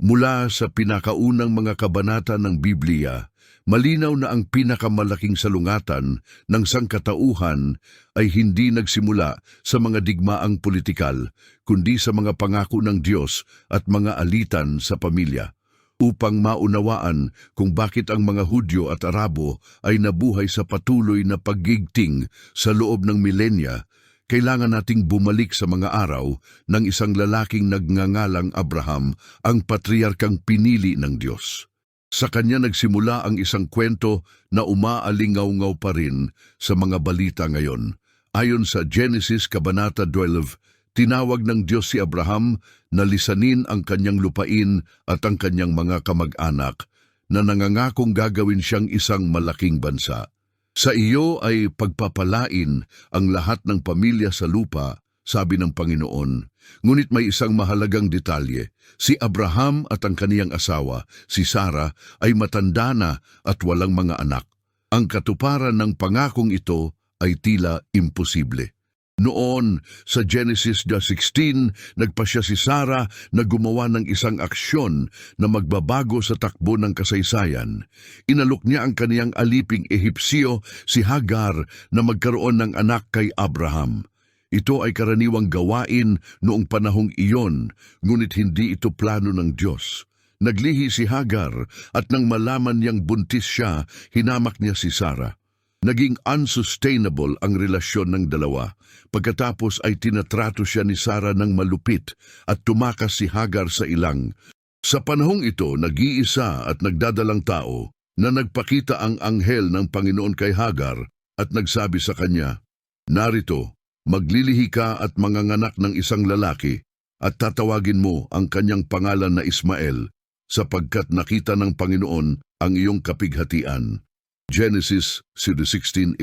Mula sa pinakaunang mga kabanata ng Biblia, malinaw na ang pinakamalaking salungatan ng sangkatauhan ay hindi nagsimula sa mga digmaang politikal, kundi sa mga pangako ng Diyos at mga alitan sa pamilya. Upang maunawaan kung bakit ang mga Hudyo at Arabo ay nabuhay sa patuloy na paggigting sa loob ng milenya, kailangan nating bumalik sa mga araw ng isang lalaking nagngangalang Abraham, ang patriarkang pinili ng Diyos. Sa kanya nagsimula ang isang kwento na umaalingaw-ngaw pa rin sa mga balita ngayon. Ayon sa Genesis Kabanata 12, tinawag ng Diyos si Abraham na lisanin ang kanyang lupain at ang kanyang mga kamag-anak na nangangakong gagawin siyang isang malaking bansa. Sa iyo ay pagpapalain ang lahat ng pamilya sa lupa, sabi ng Panginoon. Ngunit may isang mahalagang detalye. Si Abraham at ang kaniyang asawa, si Sarah, ay matanda na at walang mga anak. Ang katuparan ng pangakong ito ay tila imposible. Noon, sa Genesis 16, nagpasya si Sarah na gumawa ng isang aksyon na magbabago sa takbo ng kasaysayan. Inalok niya ang kaniyang aliping Ehipsyo, si Hagar, na magkaroon ng anak kay Abraham. Ito ay karaniwang gawain noong panahong iyon, ngunit hindi ito plano ng Diyos. Naglihi si Hagar at nang malaman niyang buntis siya, hinamak niya si Sarah. Naging unsustainable ang relasyon ng dalawa. Pagkatapos ay tinatrato siya ni Sarah ng malupit at tumakas si Hagar sa ilang. Sa panahong ito, nag-iisa at nagdadalang tao na nagpakita ang anghel ng Panginoon kay Hagar at nagsabi sa kanya, Narito, maglilihi ka at manganganak ng isang lalaki at tatawagin mo ang kanyang pangalan na Ismael sapagkat nakita ng Panginoon ang iyong kapighatian. Genesis 16.11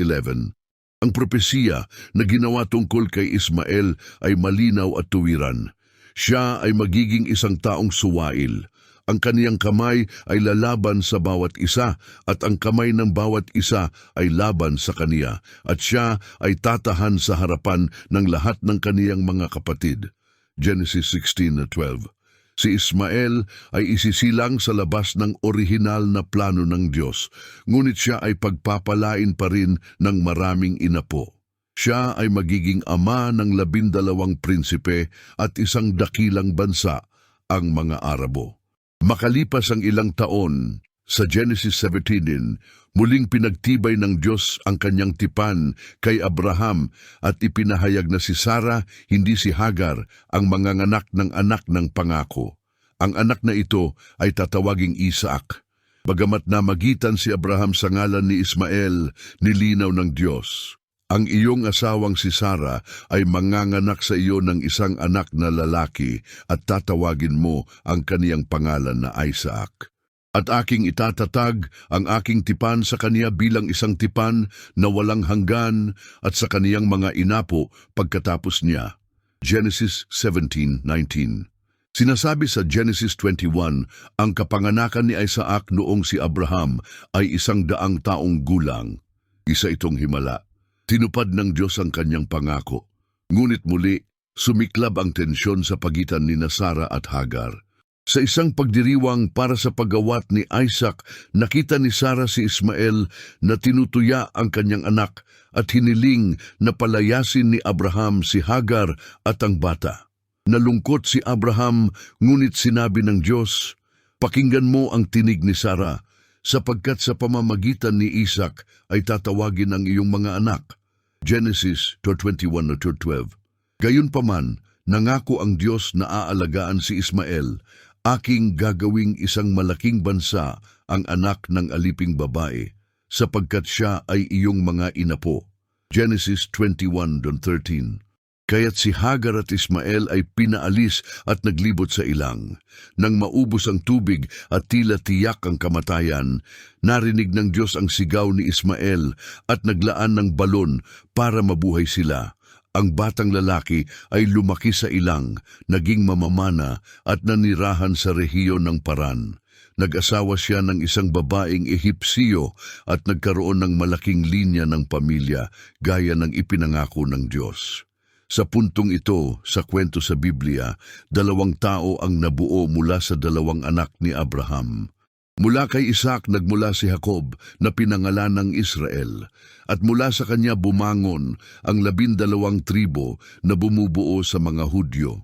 Ang propesiya na ginawa tungkol kay Ismael ay malinaw at tuwiran. Siya ay magiging isang taong suwail. Ang kaniyang kamay ay lalaban sa bawat isa at ang kamay ng bawat isa ay laban sa kaniya at siya ay tatahan sa harapan ng lahat ng kaniyang mga kapatid. Genesis 16.12 Si Ismael ay isisilang sa labas ng orihinal na plano ng Diyos, ngunit siya ay pagpapalain pa rin ng maraming inapo. Siya ay magiging ama ng labindalawang prinsipe at isang dakilang bansa, ang mga Arabo. Makalipas ang ilang taon, sa Genesis 17 din, muling pinagtibay ng Diyos ang kanyang tipan kay Abraham at ipinahayag na si Sarah, hindi si Hagar, ang manganganak ng anak ng pangako. Ang anak na ito ay tatawaging Isaac. Bagamat namagitan si Abraham sa ngalan ni Ismael, nilinaw ng Diyos. Ang iyong asawang si Sarah ay manganganak sa iyo ng isang anak na lalaki at tatawagin mo ang kaniyang pangalan na Isaac. At aking itatatag ang aking tipan sa kaniya bilang isang tipan na walang hanggan at sa kaniyang mga inapo pagkatapos niya. Genesis 17.19 Sinasabi sa Genesis 21, ang kapanganakan ni Isaac noong si Abraham ay isang daang taong gulang. Isa itong himala. Tinupad ng Diyos ang kanyang pangako. Ngunit muli, sumiklab ang tensyon sa pagitan ni Sarah at Hagar. Sa isang pagdiriwang para sa paggawat ni Isaac, nakita ni Sarah si Ismael na tinutuya ang kanyang anak at hiniling na palayasin ni Abraham si Hagar at ang bata. Nalungkot si Abraham, ngunit sinabi ng Diyos, Pakinggan mo ang tinig ni Sarah, sapagkat sa pamamagitan ni Isaac ay tatawagin ang iyong mga anak. Genesis 21-12 Gayunpaman, nangako ang Diyos na aalagaan si Ismael, aking gagawing isang malaking bansa ang anak ng aliping babae, sapagkat siya ay iyong mga inapo. Genesis 21:13 Kaya't si Hagar at Ismael ay pinaalis at naglibot sa ilang. Nang maubos ang tubig at tila tiyak ang kamatayan, narinig ng Diyos ang sigaw ni Ismael at naglaan ng balon para mabuhay sila. Ang batang lalaki ay lumaki sa ilang, naging mamamana at nanirahan sa rehiyon ng Paran. Nag-asawa siya ng isang babaeng Ehipsiyo at nagkaroon ng malaking linya ng pamilya gaya ng ipinangako ng Diyos. Sa puntong ito, sa kwento sa Biblia, dalawang tao ang nabuo mula sa dalawang anak ni Abraham. Mula kay Isaac nagmula si Jacob na pinangalan ng Israel, at mula sa kanya bumangon ang labindalawang tribo na bumubuo sa mga Hudyo.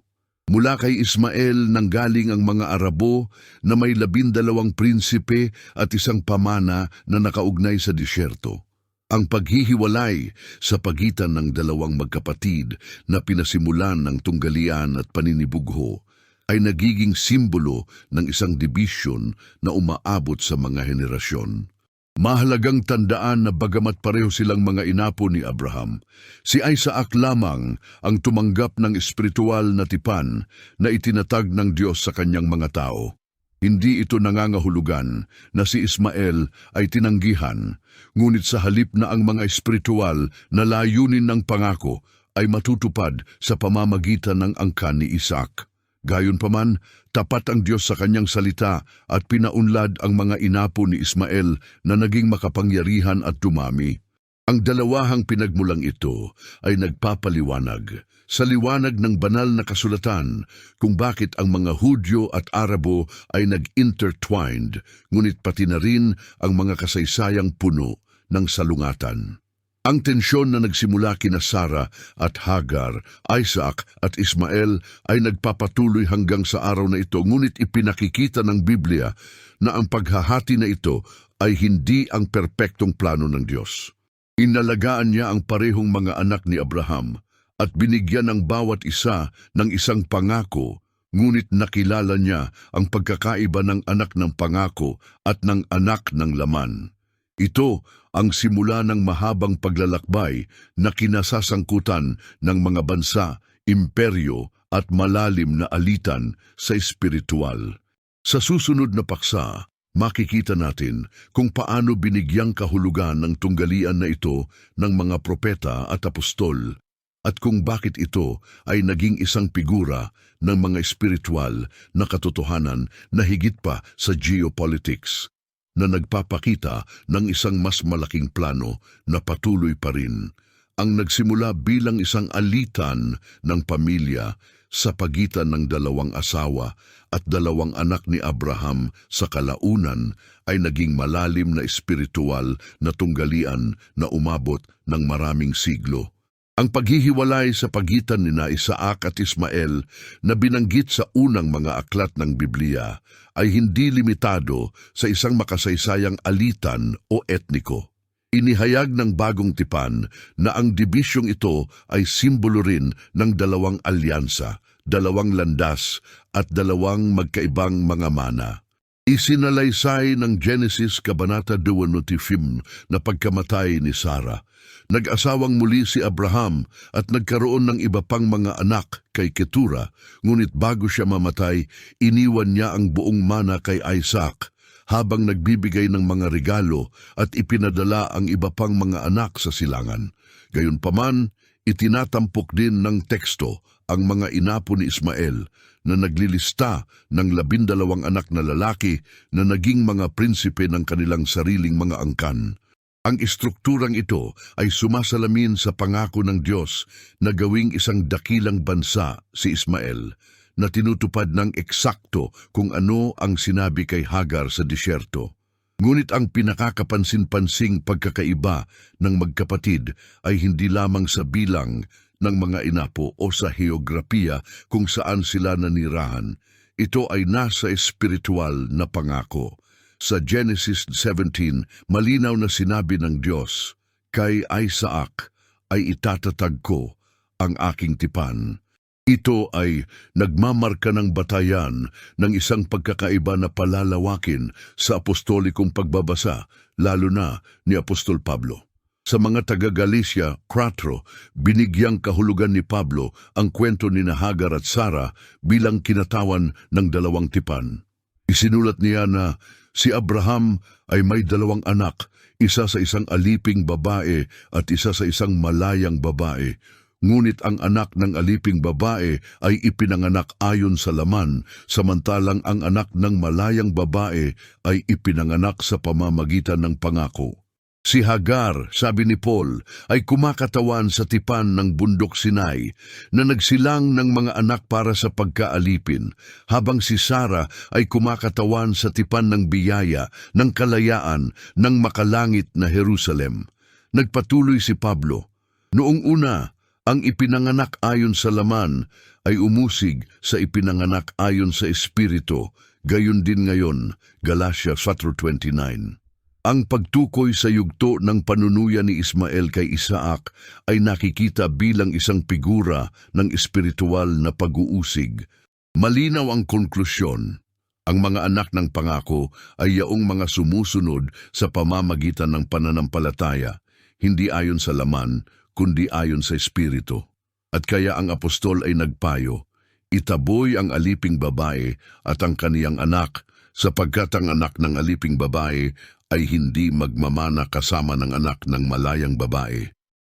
Mula kay Ismael nanggaling ang mga Arabo na may labindalawang prinsipe at isang pamana na nakaugnay sa disyerto. Ang paghihiwalay sa pagitan ng dalawang magkapatid na pinasimulan ng tunggalian at paninibugho ay nagiging simbolo ng isang dibisyon na umaabot sa mga henerasyon. Mahalagang tandaan na bagamat pareho silang mga inapo ni Abraham, si Isaac lamang ang tumanggap ng espiritual na tipan na itinatag ng Diyos sa kanyang mga tao. Hindi ito nangangahulugan na si Ismael ay tinanggihan, ngunit sa halip na ang mga espiritual na layunin ng pangako ay matutupad sa pamamagitan ng angkan ni Isaac. Gayunpaman, tapat ang Diyos sa kanyang salita at pinaunlad ang mga inapo ni Ismael na naging makapangyarihan at dumami. Ang dalawahang pinagmulang ito ay nagpapaliwanag sa liwanag ng banal na kasulatan kung bakit ang mga Hudyo at Arabo ay nag-intertwined, ngunit pati na rin ang mga kasaysayang puno ng salungatan. Ang tensyon na nagsimula kina Sara at Hagar, Isaac at Ismael ay nagpapatuloy hanggang sa araw na ito ngunit ipinakikita ng Biblia na ang paghahati na ito ay hindi ang perpektong plano ng Diyos. Inalagaan niya ang parehong mga anak ni Abraham at binigyan ng bawat isa ng isang pangako, ngunit nakilala niya ang pagkakaiba ng anak ng pangako at ng anak ng laman. Ito ang simula ng mahabang paglalakbay na kinasasangkutan ng mga bansa, imperyo at malalim na alitan sa espiritual. Sa susunod na paksa, makikita natin kung paano binigyang kahulugan ng tunggalian na ito ng mga propeta at apostol at kung bakit ito ay naging isang figura ng mga espiritual na katotohanan na higit pa sa geopolitics na nagpapakita ng isang mas malaking plano na patuloy pa rin ang nagsimula bilang isang alitan ng pamilya sa pagitan ng dalawang asawa at dalawang anak ni Abraham sa kalaunan ay naging malalim na espiritual na tunggalian na umabot ng maraming siglo. Ang paghihiwalay sa pagitan ni Isaac at Ismael na binanggit sa unang mga aklat ng Biblia ay hindi limitado sa isang makasaysayang alitan o etniko. Inihayag ng bagong tipan na ang dibisyong ito ay simbolo rin ng dalawang alyansa, dalawang landas at dalawang magkaibang mga mana. Isinalaysay ng Genesis Kabanata 25 na pagkamatay ni Sarah. Nag-asawang muli si Abraham at nagkaroon ng iba pang mga anak kay Ketura, ngunit bago siya mamatay, iniwan niya ang buong mana kay Isaac habang nagbibigay ng mga regalo at ipinadala ang iba pang mga anak sa silangan. Gayunpaman, itinatampok din ng teksto ang mga inapo ni Ismael na naglilista ng labindalawang anak na lalaki na naging mga prinsipe ng kanilang sariling mga angkan. Ang istrukturang ito ay sumasalamin sa pangako ng Diyos na gawing isang dakilang bansa si Ismael na tinutupad ng eksakto kung ano ang sinabi kay Hagar sa disyerto. Ngunit ang pinakakapansin-pansing pagkakaiba ng magkapatid ay hindi lamang sa bilang ng mga inapo o sa heograpiya kung saan sila nanirahan. Ito ay nasa espiritual na pangako. Sa Genesis 17, malinaw na sinabi ng Diyos, Kay Isaac ay itatatag ko ang aking tipan. Ito ay nagmamarka ng batayan ng isang pagkakaiba na palalawakin sa apostolikong pagbabasa, lalo na ni Apostol Pablo. Sa mga taga-Galicia, Quatro, binigyang kahulugan ni Pablo ang kwento ni Hagar at Sara bilang kinatawan ng dalawang tipan. Isinulat niya na si Abraham ay may dalawang anak, isa sa isang aliping babae at isa sa isang malayang babae. Ngunit ang anak ng aliping babae ay ipinanganak ayon sa laman, samantalang ang anak ng malayang babae ay ipinanganak sa pamamagitan ng pangako. Si Hagar, sabi ni Paul, ay kumakatawan sa tipan ng bundok Sinai na nagsilang ng mga anak para sa pagkaalipin, habang si Sara ay kumakatawan sa tipan ng biyaya, ng kalayaan, ng makalangit na Jerusalem. Nagpatuloy si Pablo, Noong una, ang ipinanganak ayon sa laman ay umusig sa ipinanganak ayon sa Espiritu, gayon din ngayon, Galatia 4.29. Ang pagtukoy sa yugto ng panunuya ni Ismael kay Isaac ay nakikita bilang isang figura ng espiritual na pag-uusig. Malinaw ang konklusyon. Ang mga anak ng pangako ay yaong mga sumusunod sa pamamagitan ng pananampalataya, hindi ayon sa laman, kundi ayon sa espiritu. At kaya ang apostol ay nagpayo, itaboy ang aliping babae at ang kaniyang anak, sapagkat ang anak ng aliping babae ay hindi magmamana kasama ng anak ng malayang babae.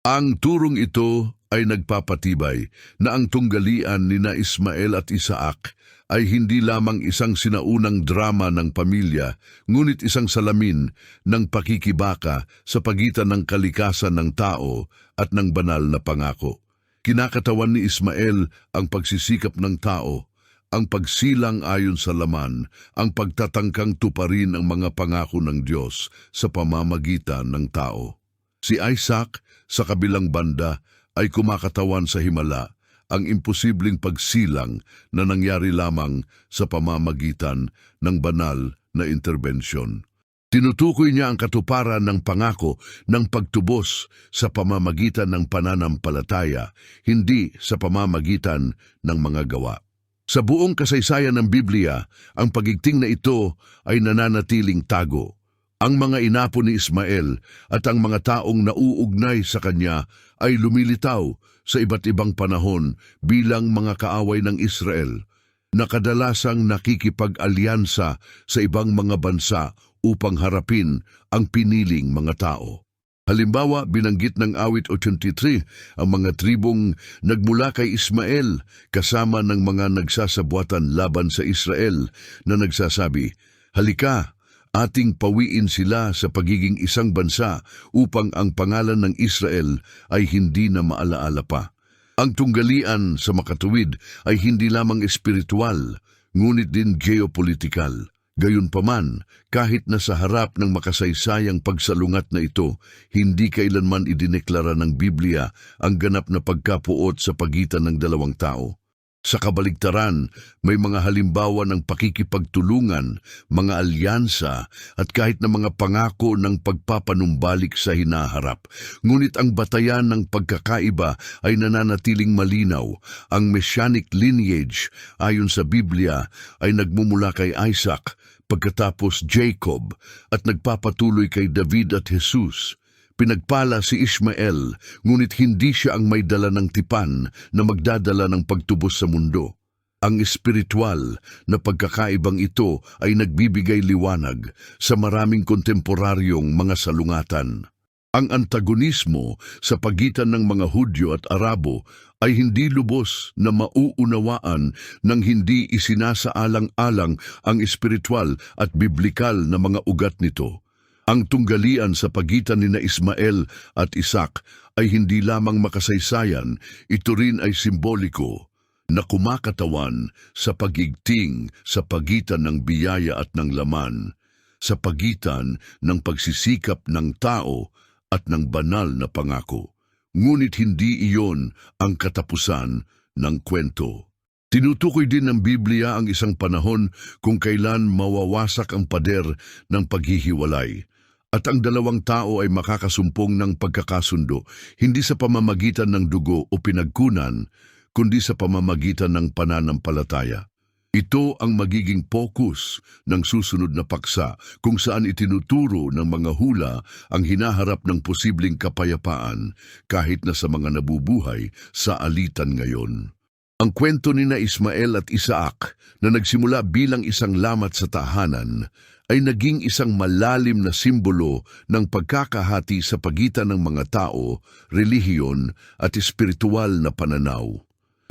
Ang turong ito ay nagpapatibay na ang tunggalian ni na Ismael at Isaac ay hindi lamang isang sinaunang drama ng pamilya, ngunit isang salamin ng pakikibaka sa pagitan ng kalikasan ng tao at ng banal na pangako. Kinakatawan ni Ismael ang pagsisikap ng tao, ang pagsilang ayon sa laman, ang pagtatangkang tuparin ang mga pangako ng Diyos sa pamamagitan ng tao. Si Isaac, sa kabilang banda, ay kumakatawan sa himala, ang imposibleng pagsilang na nangyari lamang sa pamamagitan ng banal na interbensyon. Tinutukoy niya ang katuparan ng pangako ng pagtubos sa pamamagitan ng pananampalataya, hindi sa pamamagitan ng mga gawa. Sa buong kasaysayan ng Biblia, ang pagigting na ito ay nananatiling tago. Ang mga inapo ni Ismael at ang mga taong nauugnay sa kanya ay lumilitaw sa iba't ibang panahon bilang mga kaaway ng Israel na kadalasang nakikipag-alyansa sa ibang mga bansa upang harapin ang piniling mga tao. Halimbawa, binanggit ng awit 83 ang mga tribong nagmula kay Ismael kasama ng mga nagsasabuatan laban sa Israel na nagsasabi, Halika, ating pawiin sila sa pagiging isang bansa upang ang pangalan ng Israel ay hindi na maalaala pa. Ang tunggalian sa makatuwid ay hindi lamang espiritual, ngunit din geopolitikal. Gayunpaman, kahit na sa harap ng makasaysayang pagsalungat na ito, hindi kailanman idineklara ng Biblia ang ganap na pagkapuot sa pagitan ng dalawang tao. Sa kabaligtaran, may mga halimbawa ng pakikipagtulungan, mga alyansa at kahit na mga pangako ng pagpapanumbalik sa hinaharap. Ngunit ang batayan ng pagkakaiba ay nananatiling malinaw. Ang messianic lineage ayon sa Biblia ay nagmumula kay Isaac, pagkatapos Jacob at nagpapatuloy kay David at Jesus. Pinagpala si Ishmael, ngunit hindi siya ang may dala ng tipan na magdadala ng pagtubos sa mundo. Ang espiritual na pagkakaibang ito ay nagbibigay liwanag sa maraming kontemporaryong mga salungatan. Ang antagonismo sa pagitan ng mga Hudyo at Arabo ay hindi lubos na mauunawaan ng hindi isinasaalang-alang ang espiritual at biblikal na mga ugat nito. Ang tunggalian sa pagitan ni na Ismael at Isaac ay hindi lamang makasaysayan, ito rin ay simboliko na kumakatawan sa pagigting sa pagitan ng biyaya at ng laman, sa pagitan ng pagsisikap ng tao at ng banal na pangako. Ngunit hindi iyon ang katapusan ng kwento. Tinutukoy din ng Biblia ang isang panahon kung kailan mawawasak ang pader ng paghihiwalay at ang dalawang tao ay makakasumpong ng pagkakasundo hindi sa pamamagitan ng dugo o pinagkunan, kundi sa pamamagitan ng pananampalataya. Ito ang magiging focus ng susunod na paksa kung saan itinuturo ng mga hula ang hinaharap ng posibleng kapayapaan kahit na sa mga nabubuhay sa alitan ngayon. Ang kwento ni na Ismael at Isaac na nagsimula bilang isang lamat sa tahanan ay naging isang malalim na simbolo ng pagkakahati sa pagitan ng mga tao, relihiyon at espiritual na pananaw.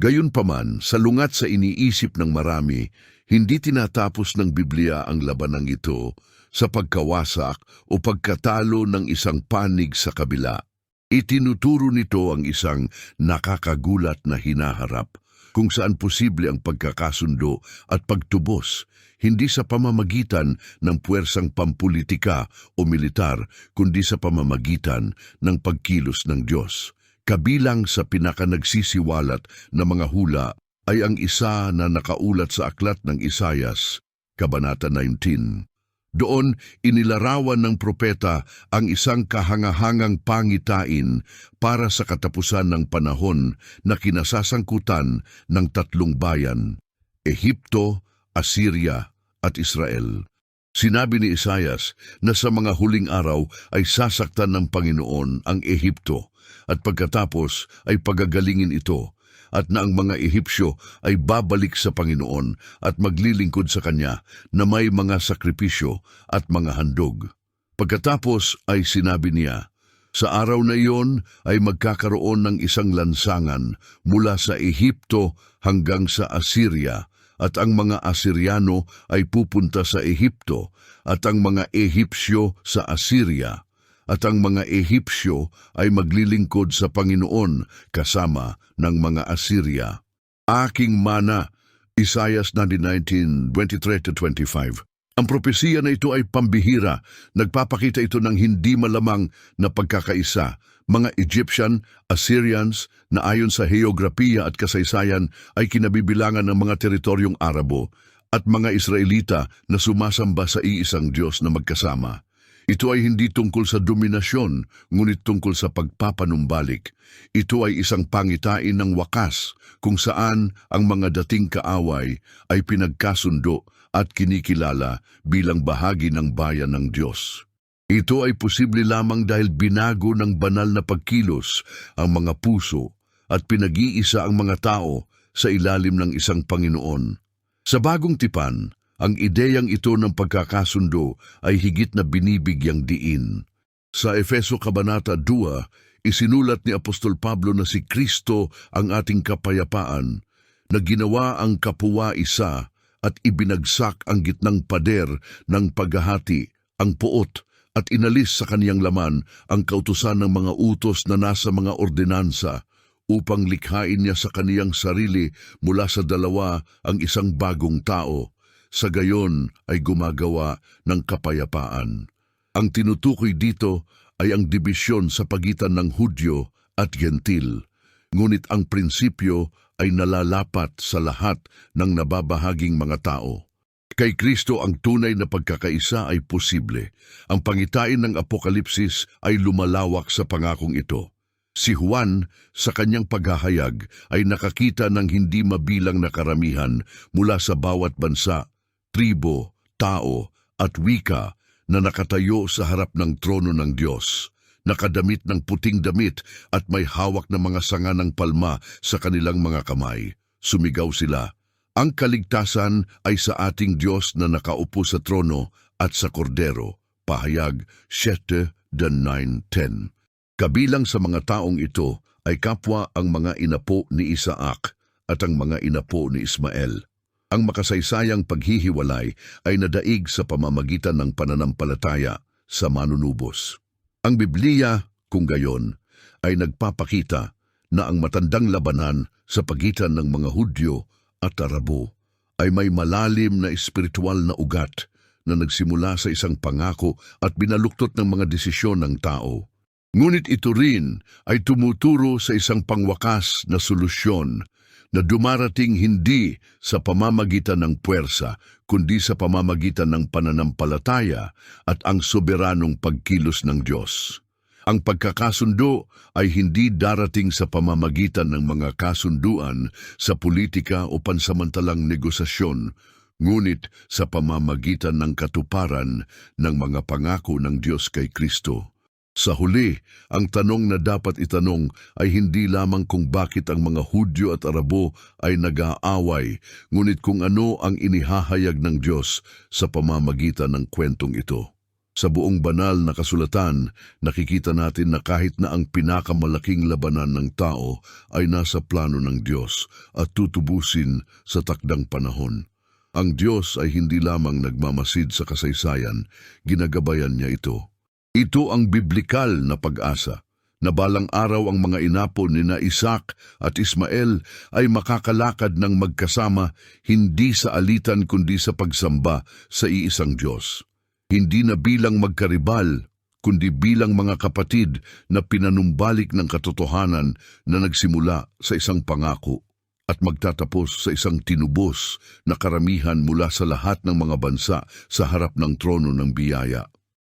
Gayunpaman, salungat sa iniisip ng marami, Hindi tinatapos ng Biblia ang labanang ito sa pagkawasak o pagkatalo ng isang panig sa kabila. Itinuturo nito ang isang nakakagulat na hinaharap kung saan posible ang pagkakasundo at pagtubos, hindi sa pamamagitan ng puwersang pampulitika o militar, kundi sa pamamagitan ng pagkilos ng Diyos. Kabilang sa pinakanagsisiwalat na mga hula ay ang isa na nakaulat sa aklat ng Isayas, Kabanata 19. Doon inilarawan ng propeta ang isang kahangahangang pangitain para sa katapusan ng panahon na kinasasangkutan ng tatlong bayan, Ehipto, Assyria at Israel. Sinabi ni Isayas na sa mga huling araw ay sasaktan ng Panginoon ang Ehipto at pagkatapos ay pagagalingin ito at na ang mga Ehipsyo ay babalik sa Panginoon at maglilingkod sa Kanya na may mga sakripisyo at mga handog. Pagkatapos ay sinabi niya, sa araw na iyon ay magkakaroon ng isang lansangan mula sa Ehipto hanggang sa Assyria at ang mga Asyriano ay pupunta sa Ehipto at ang mga Ehipsyo sa Assyria at ang mga Ehipsyo ay maglilingkod sa Panginoon kasama ng mga Assyria. Aking mana, Isaias 19:23-25. Ang propesiya na ito ay pambihira. Nagpapakita ito ng hindi malamang na pagkakaisa. Mga Egyptian, Assyrians na ayon sa heograpiya at kasaysayan ay kinabibilangan ng mga teritoryong Arabo at mga Israelita na sumasamba sa iisang Diyos na magkasama. Ito ay hindi tungkol sa dominasyon, ngunit tungkol sa pagpapanumbalik. Ito ay isang pangitain ng wakas kung saan ang mga dating kaaway ay pinagkasundo at kinikilala bilang bahagi ng bayan ng Diyos. Ito ay posible lamang dahil binago ng banal na pagkilos ang mga puso at pinag-iisa ang mga tao sa ilalim ng isang Panginoon. Sa bagong tipan, ang ideyang ito ng pagkakasundo ay higit na binibigyang diin. Sa Efeso Kabanata 2, isinulat ni Apostol Pablo na si Kristo ang ating kapayapaan, na ginawa ang kapuwa isa at ibinagsak ang gitnang pader ng paghahati, ang puot, at inalis sa kaniyang laman ang kautusan ng mga utos na nasa mga ordinansa upang likhain niya sa kaniyang sarili mula sa dalawa ang isang bagong tao sa gayon ay gumagawa ng kapayapaan. Ang tinutukoy dito ay ang dibisyon sa pagitan ng Hudyo at Gentil, ngunit ang prinsipyo ay nalalapat sa lahat ng nababahaging mga tao. Kay Kristo ang tunay na pagkakaisa ay posible. Ang pangitain ng Apokalipsis ay lumalawak sa pangakong ito. Si Juan, sa kanyang paghahayag, ay nakakita ng hindi mabilang na karamihan mula sa bawat bansa tribo, tao at wika na nakatayo sa harap ng trono ng Diyos, nakadamit ng puting damit at may hawak na mga sanga ng palma sa kanilang mga kamay. Sumigaw sila, Ang kaligtasan ay sa ating Diyos na nakaupo sa trono at sa kordero. Pahayag 7 dan 9.10 Kabilang sa mga taong ito ay kapwa ang mga inapo ni Isaac at ang mga inapo ni Ismael. Ang makasaysayang paghihiwalay ay nadaig sa pamamagitan ng pananampalataya sa manunubos. Ang Biblia, kung gayon, ay nagpapakita na ang matandang labanan sa pagitan ng mga Hudyo at Arabo ay may malalim na espiritual na ugat na nagsimula sa isang pangako at binaluktot ng mga desisyon ng tao. Ngunit ito rin ay tumuturo sa isang pangwakas na solusyon na dumarating hindi sa pamamagitan ng puwersa, kundi sa pamamagitan ng pananampalataya at ang soberanong pagkilos ng Diyos. Ang pagkakasundo ay hindi darating sa pamamagitan ng mga kasunduan sa politika o pansamantalang negosasyon, ngunit sa pamamagitan ng katuparan ng mga pangako ng Diyos kay Kristo. Sa huli, ang tanong na dapat itanong ay hindi lamang kung bakit ang mga Hudyo at Arabo ay nag-aaway, ngunit kung ano ang inihahayag ng Diyos sa pamamagitan ng kwentong ito. Sa buong banal na kasulatan, nakikita natin na kahit na ang pinakamalaking labanan ng tao ay nasa plano ng Diyos at tutubusin sa takdang panahon. Ang Diyos ay hindi lamang nagmamasid sa kasaysayan, ginagabayan niya ito. Ito ang biblikal na pag-asa na balang araw ang mga inapo ni na Isaac at Ismael ay makakalakad ng magkasama hindi sa alitan kundi sa pagsamba sa iisang Diyos. Hindi na bilang magkaribal, kundi bilang mga kapatid na pinanumbalik ng katotohanan na nagsimula sa isang pangako at magtatapos sa isang tinubos na karamihan mula sa lahat ng mga bansa sa harap ng trono ng biyaya.